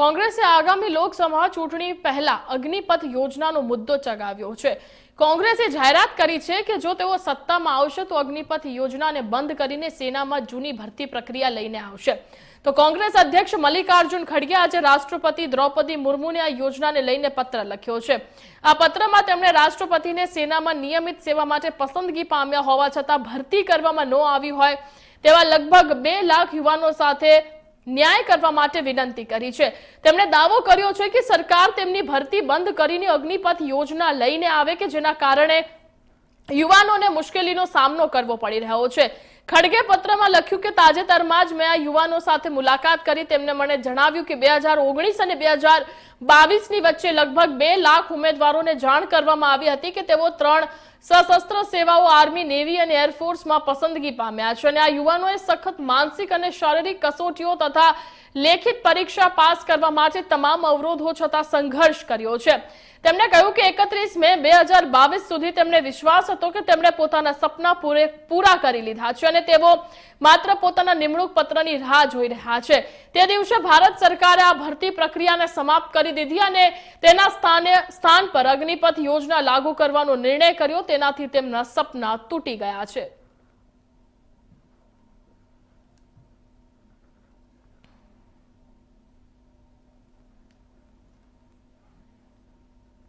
કોંગ્રેસે આગામી લોકસભા ચૂંટણી પહેલા અગ્નિપથ યોજનાનો મુદ્દો ચગાવ્યો છે. કોંગ્રેસે જાહેરાત કરી છે કે જો તેઓ સત્તામાં આવશે તો અગ્નિપથ યોજનાને બંધ કરીને સેનામાં જૂની ભરતી પ્રક્રિયા લઈને આવશે. તો કોંગ્રેસ અધ્યક્ષ મલ્લિકાર્જુન ખડગે આજે રાષ્ટ્રપતિ દ્રૌપદી મુર્મુને આ યોજનાને લઈને પત્ર લખ્યો છે. આ પત્રમાં તેમણે રાષ્ટ્રપતિને સેનામાં નિયમિત સેવા માટે પસંદગી પામ્યા હોવા છતાં ભરતી કરવામાં ન આવી હોય તેવા લગભગ બે લાખ યુવાનો સાથે ન્યાય કરવા માટે વિનંતી કરી છે. તેમણે દાવો કર્યો છે કે સરકાર તેમની ભરતી બંધ કરીને અગ્નિપથ યોજના લઈને આવે કે જેના કારણે યુવાનોને મુશ્કેલીનો સામનો કરવો પડી રહ્યો છે. ખડગે પત્રમાં લખ્યું કે તાજેતરમાં જ મેં આ યુવાનો સાથે મુલાકાત કરી. તેમને મને જણાવ્યું કે બે હજાર ઓગણીસ અને બે હજાર બાવીસની વચ્ચે લગભગ બે લાખ ઉમેદવારોને જાણ કરવામાં આવી હતી કે તેઓ ત્રણ સશસ્ત્ર સેવાઓ, આર્મી, નેવી અને એરફોર્સમાં પસંદગી પામ્યા છે અને આ યુવાનોએ સખત માનસિક અને શારીરિક કસોટીઓ તથા લેખિત પરીક્ષા પાસ કરવા માટે તમામ અવરોધો છતાં સંઘર્ષ કર્યો છે. તેમણે કહ્યું કે એકત્રીસ મે બે હજાર બાવીસ સુધી તેમને વિશ્વાસ હતો કે તેમણે પોતાના સપના પૂરે, પૂરા કરી લીધા છે. અને તેઓ માત્ર પોતાના નિમણૂક પત્રની રાહ જોઈ રહ્યા છે. તે દિવસે ભારત સરકારે આ ભરતી પ્રક્રિયાને સમાપ્ત કરી દીધી અને તેના સ્થાને સ્થાન પર અગ્નિપથ યોજના લાગુ કરવાનો નિર્ણય કર્યો. તેનાથી તેમના સપના તૂટી ગયા છે.